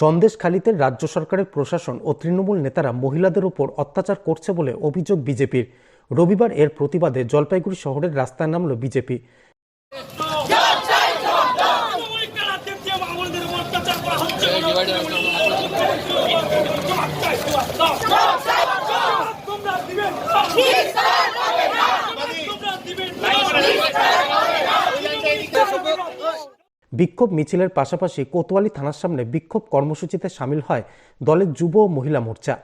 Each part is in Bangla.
সন্দেশখালীতে রাজ্য সরকারের প্রশাসন ও তৃণমূল নেতারা মহিলাদের উপর অত্যাচার করছে বলে অভিযোগ বিজেপির। রবিবার এর প্রতিবাদে জলপাইগুড়ি শহরের রাস্তায় নামল বিজেপি। বিক্ষোভ মিছিলের পাশাপাশি কোতোয়ালি থানার সামনে বিক্ষোভ কর্মসূচিতে সামিল হয় দলের যুব ও মহিলা মোর্চা।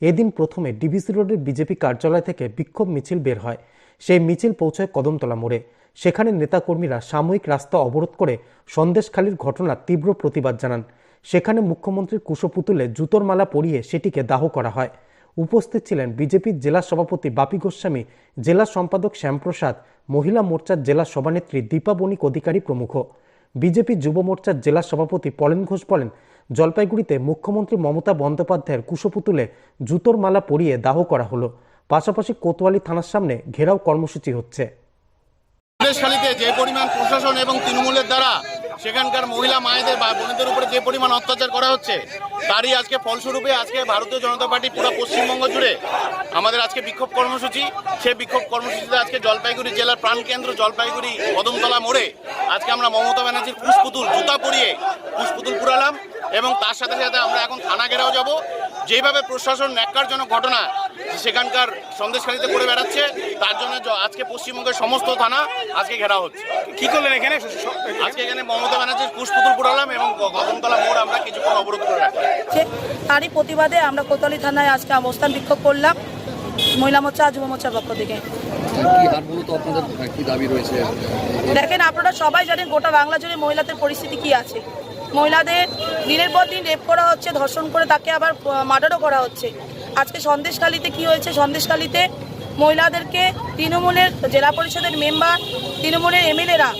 এদিন প্রথমে ডিভিসি রোডের বিজেপি কার্যালয় থেকে বিক্ষোভ মিছিল বের হয়। সেই মিছিল পৌঁছায় কদমতলা মোড়ে। সেখানে নেতাকর্মীরা সাময়িক রাস্তা অবরোধ করে সন্দেশখালীর ঘটনার তীব্র প্রতিবাদ জানান। সেখানে মুখ্যমন্ত্রীর কুশপুতুলে জুতোর মালা পরিয়ে সেটিকে দাহ করা হয়। উপস্থিত ছিলেন বিজেপির জেলা সভাপতি বাপি গোস্বামী, জেলা সম্পাদক শ্যামপ্রসাদ, মহিলা মোর্চার জেলা সভানেত্রী দীপা বণিক অধিকারী প্রমুখ। বিজেপি যুব মোর্চার জেলা সভাপতি পলেন ঘোষ বলেন, জলপাইগুড়িতে মুখ্যমন্ত্রী মমতা বন্দ্যোপাধ্যায়ের কুশপুতুলে জুতোর মালা পরিয়ে দাহ করা হলো। পাশাপাশি কোতোয়ালি থানার সামনে ঘেরাও কর্মসূচি হচ্ছে। যে পরিমাণ প্রশাসন এবং তৃণমূলের দ্বারা সেখানকার মহিলা, মায়েদের বা বোনেদের উপরে যে পরিমাণ অত্যাচার করা হচ্ছে, তারই আজকে ফলস্বরূপে আজকে ভারতীয় জনতা পার্টি পুরো পশ্চিমবঙ্গ জুড়ে আমাদের আজকে বিক্ষোভ কর্মসূচি। সেই বিক্ষোভ কর্মসূচিতে আজকে জলপাইগুড়ি জেলার প্রাণকেন্দ্র জলপাইগুড়ি কদমতলা মোড়ে আজকে আমরা মমতা ব্যানার্জির পুষ্পুতুল, জুতা পরিয়ে পুষ্পুতুল পুরালাম এবং তার সাথে সাথে আমরা এখন থানা ঘেরাও যাব। যেভাবে প্রশাসন ন্যাক্কারজনক ঘটনা সেখানকার সন্দেশখালীতে করে বেড়াচ্ছে। তার জন্য আজকে পশ্চিমবঙ্গের সমস্ত থানা আজকে ঘেরা হচ্ছে। কি করলেন এখানে? আজকে এখানে মমতা ব্যানার্জির পুষ্পুতুল পুরালাম এবং গগনতলা মোড় আমরা কিছুক্ষণ অবরোধ করে রাখলাম। তারই প্রতিবাদে আমরা কোতালি থানায় আজকে অবস্থান বিক্ষোভ করলাম। মহিলা মোর্চা যুব মোর্চার পক্ষ থেকে। রয়েছে? দেখেন আপনারা সবাই জানেন গোটা বাংলা জুড়ে মহিলাদের পরিস্থিতি কি আছে। মহিলাদের দিনের পর দিন রেপ করা হচ্ছে ধর্ষণ করে তাকে আবার মার্ডারও করা হচ্ছে। আজকে সন্দেশখালীতে কি হয়েছে? সন্দেশখালীতে মহিলাদেরকে তৃণমূলের জেলা পরিষদের মেম্বার, তৃণমূলের এমএলএরা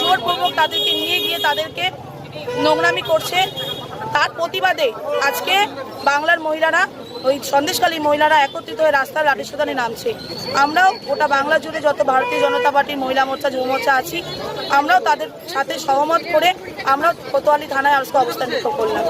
জোরপূর্বক তাদেরকে নিয়ে গিয়ে তাদেরকে নোংরামি করছে। তার প্রতিবাদে আজকে বাংলার মহিলারা, ওই সন্দেশকালী মহিলারা একত্রিত হয়ে রাস্তার লাঠিসোদানে নামছে। আমরাও গোটা বাংলা জুড়ে যত ভারতীয় জনতা পার্টির মহিলা মোর্চা, যুব মোর্চা আছি, আমরাও তাদের সাথে সহমত করে আমরাও কোতোয়ালি থানায় আজকে অবস্থান করলাম।